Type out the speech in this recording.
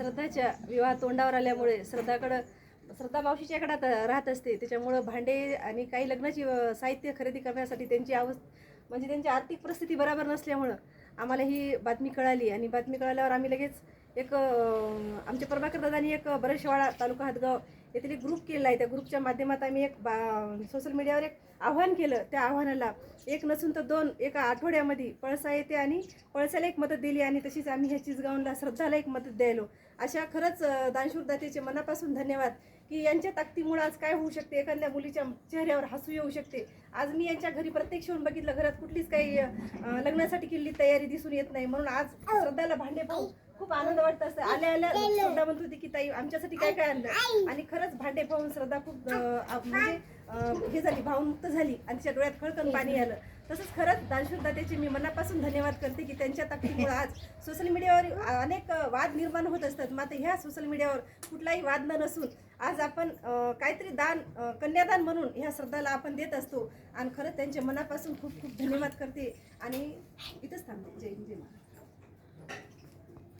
श्रद्धाच्या विवाह तोंडावर आल्यामुळे श्रद्धाकडं श्रद्धा मावशीच्याकडे आता राहत असते. त्याच्यामुळं भांडे आणि काही लग्नाची साहित्य खरेदी करण्यासाठी त्यांची आव म्हणजे त्यांची आर्थिक परिस्थिती बरोबर नसल्यामुळं आम्हाला ही बातमी कळाली. आणि बातमी कळाल्यावर आम्ही लगेच एक आमचे आमच्या प्रभाकर दादांनी एक बरेशवाडा तालुका हातगाव येथील एक ग्रुप केलेला आहे. त्या ग्रुपच्या माध्यमात आम्ही एक बा सोशल मीडियावर एक आव्हान केलं. त्या आव्हानाला एक नसून तर दोन एका आठवड्यामध्ये पळसा येते आणि पळसाला एक मदत दिली आणि तशीच आम्ही ह्या चिजगावला श्रद्धाला एक मदत द्यायलो. अशा खरंच दानशूर दातेचे मनापासून धन्यवाद की यांच्या ताकदीमुळे आज काय होऊ शकते? एखाद्या मुलीच्या चेहऱ्यावर हसू येऊ शकते. आज मी यांच्या घरी प्रत्यक्ष येऊन बघितलं. घरात कुठलीच काही लग्नासाठी केलेली तयारी दिसून येत नाही. म्हणून आज श्रद्धाला भांडे पाहून खूप आनंद वाटत असतं. आल्या आल्या श्रद्धा म्हणत होती की ताई आमच्यासाठी काय काय आणलं? आणि खरंच भांडे पाहून श्रद्धा खूप म्हणजे हे झाली भावमुक्त झाली. आणि तिच्या डोळ्यात खळकन पाणी आलं. तसंच खरंच दानशुद्धातेचे मी मनापासून धन्यवाद करते की त्यांच्या ताकदीमुळे आज सोशल मीडियावर अनेक वाद निर्माण होत असतात. मात्र ह्या सोशल मीडियावर कुठलाही वाद न नसून आज आपण काहीतरी दान कन्यादान म्हणून ह्या श्रद्धाला आपण देत असतो. आणि खरंच त्यांच्या मनापासून खूप खूप धन्यवाद करते. आणि इथंच थांबते. जय